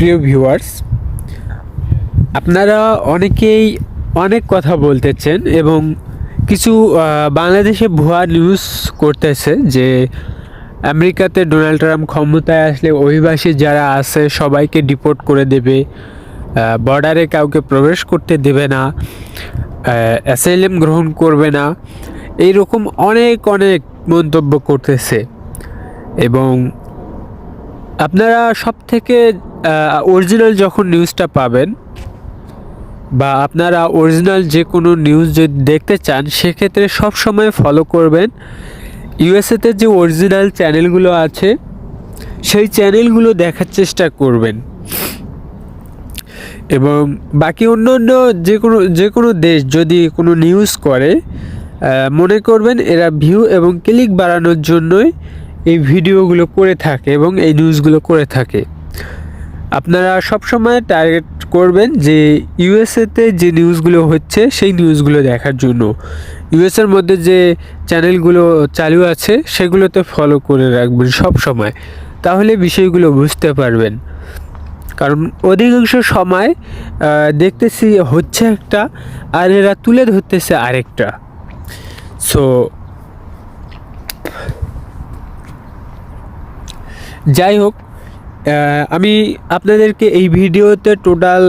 প্রিয় ভিউয়ার্স, আপনারা অনেকেই অনেক কথা বলতেছেন এবং কিছু বাংলাদেশে ভুয়া নিউজ করতেছে যে আমেরিকাতে ডোনাল্ড ট্রাম্প ক্ষমতায় আসলে অভিবাসী যারা আছে সবাইকে ডিপোর্ট করে দেবে বর্ডারে কাউকে প্রবেশ করতে দেবে না অ্যাসাইলেম গ্রহণ করবে না, এইরকম অনেক অনেক মন্তব্য করতেছে। এবং আপনারা সব থেকে অরিজিনাল যখন নিউজটা পাবেন বা আপনারা অরিজিনাল যে কোনো নিউজ যদি দেখতে চান, সেক্ষেত্রে সব সময় ফলো করবেন। ইউএসএতে যে অরিজিনাল চ্যানেলগুলো আছে, সেই চ্যানেলগুলো দেখার চেষ্টা করবেন। এবং বাকি অন্য অন্য যে কোনো যে কোনো দেশ যদি কোনো নিউজ করে মনে করবেন এরা ভিউ এবং ক্লিক বাড়ানোর জন্যই এই ভিডিওগুলো করে থাকে এবং এই নিউজগুলো করে থাকে। আপনারা সবসময় টার্গেট করবেন যে ইউএসএতে যে নিউজগুলো হচ্ছে, সেই নিউজগুলো দেখার জন্য। ইউএসএর মধ্যে যে চ্যানেলগুলো চালু আছে, সেগুলোতে ফলো করে রাখবেন সব সময় তাহলে বিষয়গুলো বুঝতে পারবেন। কারণ অধিকাংশ সময় দেখতেছি হচ্ছে একটা, আর এরা তুলে ধরতেছে আরেকটা। সো যাই হোক আমি আপনাদেরকে এই ভিডিওতে টোটাল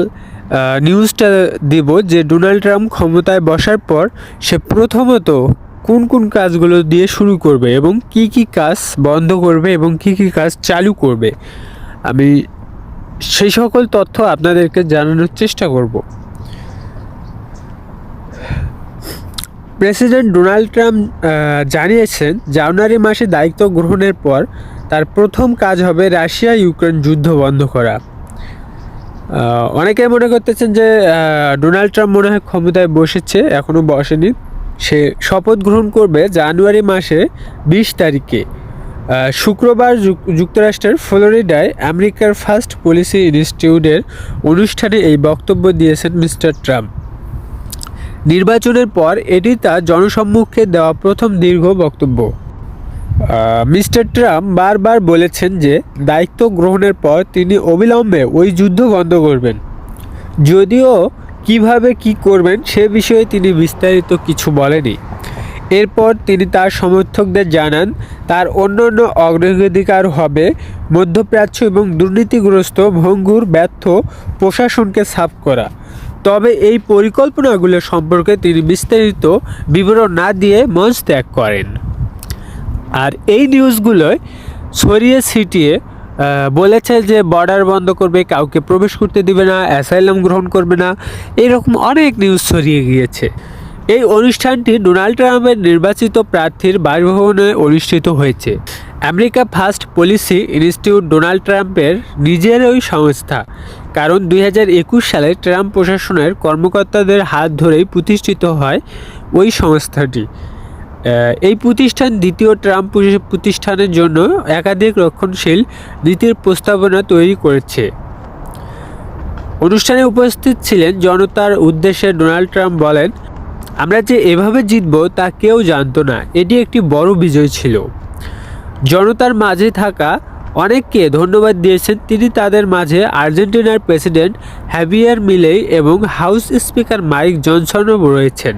নিউজটা দেব যে ডোনাল্ড ট্রাম্প ক্ষমতায় বসার পর সে প্রথমত কোন কোন কাজগুলো দিয়ে শুরু করবে এবং কি কি কাজ বন্ধ করবে এবং কি কি কাজ চালু করবে। আমি সেই সকল তথ্য আপনাদেরকে জানানোর চেষ্টা করব। প্রেসিডেন্ট ডোনাল্ড ট্রাম্প জানিয়েছেন, জানুয়ারি মাসে দায়িত্ব গ্রহণের পর তার প্রথম কাজ হবে রাশিয়া ইউক্রেন যুদ্ধ বন্ধ করা। অনেকে মনে করতেছেন যে ডোনাল্ড ট্রাম্প মনে হয় ক্ষমতায় বসেছে এখনও বসেনি। সে শপথ গ্রহণ করবে জানুয়ারি মাসে বিশ তারিখে। শুক্রবার যুক- যুক্তরাষ্ট্রের ফ্লোরিডায় আমেরিকার ফার্স্ট পলিসি ইনস্টিটিউটের অনুষ্ঠানে এই বক্তব্য দিয়েছেন মিস্টার ট্রাম্প। নির্বাচনের পর এটি তার জনসম্মুখে দেওয়া প্রথম দীর্ঘ বক্তব্য। মিস্টার ট্রাম্প বারবার বলেছেন যে দায়িত্ব গ্রহণের পর তিনি অবিলম্বে ওই যুদ্ধ বন্ধ করবেন। যদিও কীভাবে কি করবেন সে বিষয়ে তিনি বিস্তারিত কিছু বলেনি। এরপর তিনি তার সমর্থকদের জানান, তার অন্যান্য অগ্রাধিকার হবে, মধ্যপ্রাচ্য এবং দুর্নীতিগ্রস্ত, ভঙ্গুর, ব্যর্থ প্রশাসনকে সাফ করা। তবে এই পরিকল্পনাগুলো সম্পর্কে তিনি বিস্তারিত বিবরণ না দিয়ে মঞ্চ ত্যাগ করেন। আর এই নিউজগুলোয় ছড়িয়ে ছিটিয়ে বলেছে যে বর্ডার বন্ধ করবে, কাউকে প্রবেশ করতে দিবে না অ্যাসাইলাম গ্রহণ করবে না, এরকম অনেক নিউজ ছড়িয়ে গিয়েছে। এই অনুষ্ঠানটি ডোনাল্ড ট্রাম্পের নির্বাচিত প্রার্থীর বাসভবনে অনুষ্ঠিত হয়েছে। America first policy institute Donald ট্রাম্পের নিজেরই সংস্থা, কারণ দুই হাজার একুশ সালে ট্রাম্প প্রশাসনের কর্মকর্তাদের হাত ধরেই প্রতিষ্ঠিত হয় ওই সংস্থাটি। এই প্রতিষ্ঠান দ্বিতীয় ট্রাম্প প্রতিষ্ঠানের জন্য একাধিক রক্ষণশীল নীতির প্রস্তাবনা তৈরি করেছে। অনুষ্ঠানে উপস্থিত ছিলেন জনতার উদ্দেশ্যে ডোনাল্ড ট্রাম্প বলেন, আমরা যে এভাবে জিতব তা কেউ জানতো না। এটি একটি বড় বিজয় ছিল। জনতার মাঝে থাকা অনেককে ধন্যবাদ দিয়েছেন। তিনি তাদের মাঝে আর্জেন্টিনার প্রেসিডেন্ট হ্যাভিয়ার মিলেই এবং হাউস স্পিকার মাইক জনসনও রয়েছেন।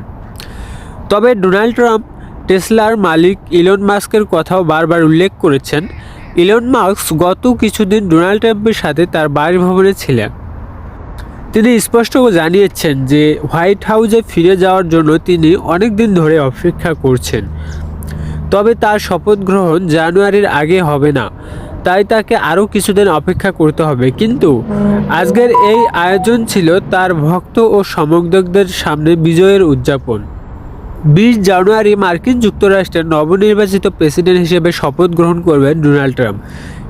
তবে ডোনাল্ড ট্রাম্প টেসলার মালিক ইলন মাস্কের কথাও বারবার উল্লেখ করেছেন। ইলন মাস্ক গত কিছুদিন ডোনাল্ড ট্রাম্পের সাথে তার বাসভবনে ছিলেন। তিনি স্পষ্ট জানিয়েছেন যে, হোয়াইট হাউসে ফিরে যাওয়ার জন্য তিনি অনেক দিন ধরে অপেক্ষা করছেন। তবে তার শপথ গ্রহণ জানুয়ারির আগে হবে না। তাই তাকে আরও কিছুদিন অপেক্ষা করতে হবে। কিন্তু আজকের এই আয়োজন ছিল তার ভক্ত ও সমর্থকদের সামনে বিজয়ের উদযাপন। বিশ জানুয়ারি মার্কিন যুক্তরাষ্ট্রের নবনির্বাচিত প্রেসিডেন্ট হিসেবে শপথ গ্রহণ করবেন ডোনাল্ড ট্রাম্প।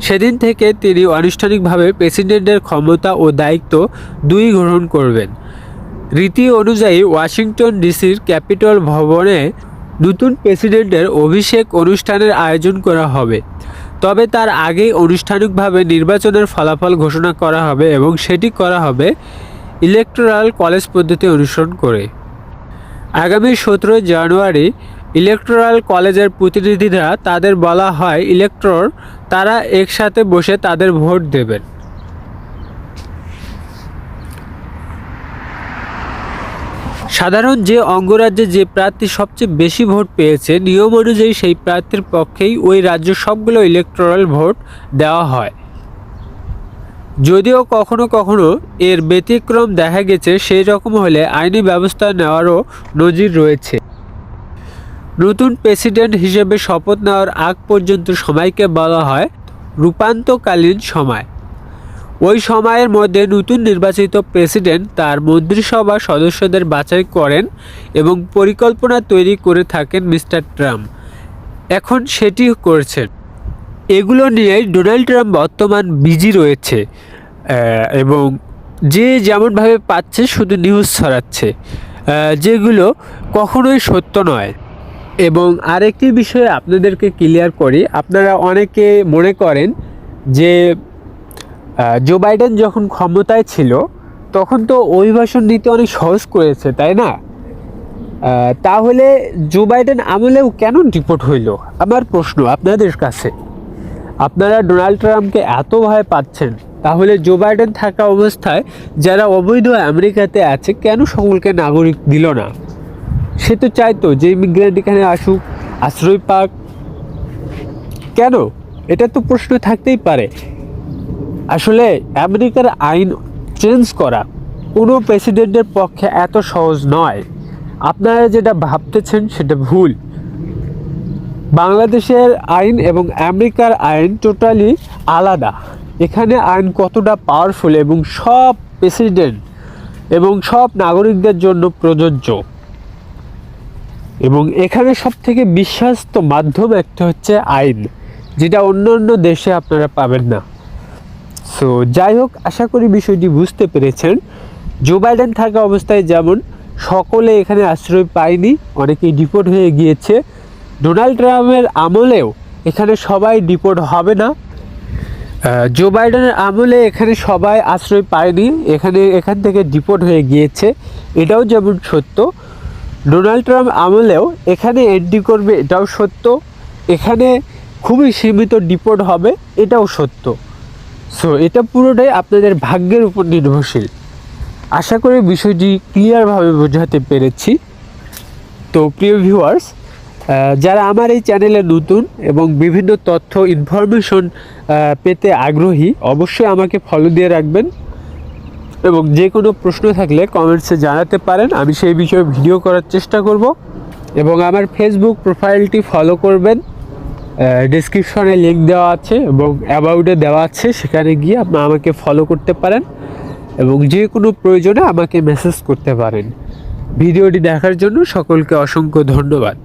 সেদিন থেকে তিনি আনুষ্ঠানিকভাবে প্রেসিডেন্টের ক্ষমতা ও দায়িত্ব দুই গ্রহণ করবেন। রীতি অনুযায়ী ওয়াশিংটন ডিসির ক্যাপিটল ভবনে নতুন প্রেসিডেন্টের অভিষেক অনুষ্ঠানের আয়োজন করা হবে। তবে তার আগেই আনুষ্ঠানিকভাবে নির্বাচনের ফলাফল ঘোষণা করা হবে এবং সেটি করা হবে ইলেকটোরাল কলেজ পদ্ধতি অনুসরণ করে। আগামী সতেরোই জানুয়ারি ইলেকট্রাল কলেজের প্রতিনিধিরা তাদের বলা হয়, ইলেকট্রর, তারা একসাথে বসে তাদের ভোট দেবেন। সাধারণ যে অঙ্গরাজ্যে যে প্রার্থী সবচেয়ে বেশি ভোট পেয়েছে, নিয়ম অনুযায়ী সেই প্রার্থীর পক্ষেই ওই রাজ্য সবগুলো ইলেকট্রাল ভোট দেওয়া হয়। যদিও কখনো কখনো এর ব্যতিক্রম দেখা গেছে সেই রকম হলে আইনি ব্যবস্থা নেওয়ারও নজির রয়েছে। নতুন প্রেসিডেন্ট হিসেবে শপথ নেওয়ার আগ পর্যন্ত সময়কে বলা হয় রূপান্তকালীন সময়। ওই সময়ের মধ্যে নতুন নির্বাচিত প্রেসিডেন্ট তার মন্ত্রিসভা সদস্যদের বাছাই করেন এবং পরিকল্পনা তৈরি করে থাকেন মিস্টার ট্রাম্প। এখন সেটি করছেন। এগুলো নিয়েই ডোনাল্ড ট্রাম্প বর্তমান বিজি রয়েছে এবং যে যেমনভাবে পাচ্ছে শুধু নিউজ ছড়াচ্ছে যেগুলো কখনোই সত্য নয়। এবং আরেকটি বিষয়ে আপনাদেরকে ক্লিয়ার করি, আপনারা অনেকে মনে করেন যে জো বাইডেন যখন ক্ষমতায় ছিল, তখন তো অভিবাসন নীতি অনেক সহজ করেছে, তাই না? তাহলে জো বাইডেন আমলেও কেন ডিপোর্ট হইল? আমার প্রশ্ন আপনাদের কাছে। আপনারা ডোনাল্ড ট্রাম্পকে এত ভয় পাচ্ছেন, তাহলে জো বাইডেন থাকা অবস্থায় যারা অবৈধ আমেরিকাতে আছে, কেন সকলকে নাগরিক দিল না? সে তো চাইতো যে ইমিগ্রেন্ট এখানে আসুক, আশ্রয় পাক। কেন? এটা তো প্রশ্ন থাকতেই পারে। আসলে আমেরিকার আইন চেঞ্জ করা কোনো প্রেসিডেন্টের পক্ষে এত সহজ নয়। আপনারা যেটা ভাবতেছেন সেটা ভুল। বাংলাদেশের আইন এবং আমেরিকার আইন টোটালি আলাদা। এখানে আইন কতটা পাওয়ারফুল এবং সব প্রেসিডেন্ট এবং সব নাগরিকদের জন্য প্রযোজ্য। এবং এখানে সব থেকে বিশ্বাস্ত মাধ্যম একটা হচ্ছে আইন, যেটা অন্য অন্য দেশে আপনারা পাবেন না। সো যাই হোক, আশা করি বিষয়টি বুঝতে পেরেছেন। জো বাইডেন থাকা অবস্থায় যেমন সকলে এখানে আশ্রয় পায়নি, অনেকেই ডিপোর্ট হয়ে গিয়েছে। ডোনাল্ড ট্রাম্পের আমলেও এখানে সবাই ডিপোর্ট হবে না। জো বাইডেনের আমলে এখানে সবাই আশ্রয় পায়নি। এখানে এখান থেকে ডিপোর্ট হয়ে গিয়েছে। এটাও যেমন সত্য, ডোনাল্ড ট্রাম্প আমলেও এখানে এন্ট্রি করবে এটাও সত্য। এখানে খুবই সীমিত ডিপোর্ট হবে, এটাও সত্য। সো এটা পুরোটাই আপনাদের ভাগ্যের উপর নির্ভরশীল। আশা করি বিষয়টি ক্লিয়ারভাবে বোঝাতে পেরেছি। তো, প্রিয় ভিউয়ার্স যারা আমার এই চ্যানেলে নতুন এবং বিভিন্ন তথ্য ইনফরমেশন পেতে আগ্রহী, অবশ্যই আমাকে ফলো দিয়ে রাখবেন। এবং যে কোনো প্রশ্ন থাকলে কমেন্টসে জানাতে পারেন। আমি সেই বিষয়ে ভিডিও করার চেষ্টা করব। এবং আমার ফেসবুক প্রোফাইলটি ফলো করবেন। ডিসক্রিপশনে লিঙ্ক দেওয়া আছে এবং অ্যাবাউটে দেওয়া আছে। সেখানে গিয়ে আপনি আমাকে ফলো করতে পারেন এবং যে কোনো প্রয়োজনে আমাকে মেসেজ করতে পারেন। ভিডিওটি দেখার জন্য সকলকে অসংখ্য ধন্যবাদ।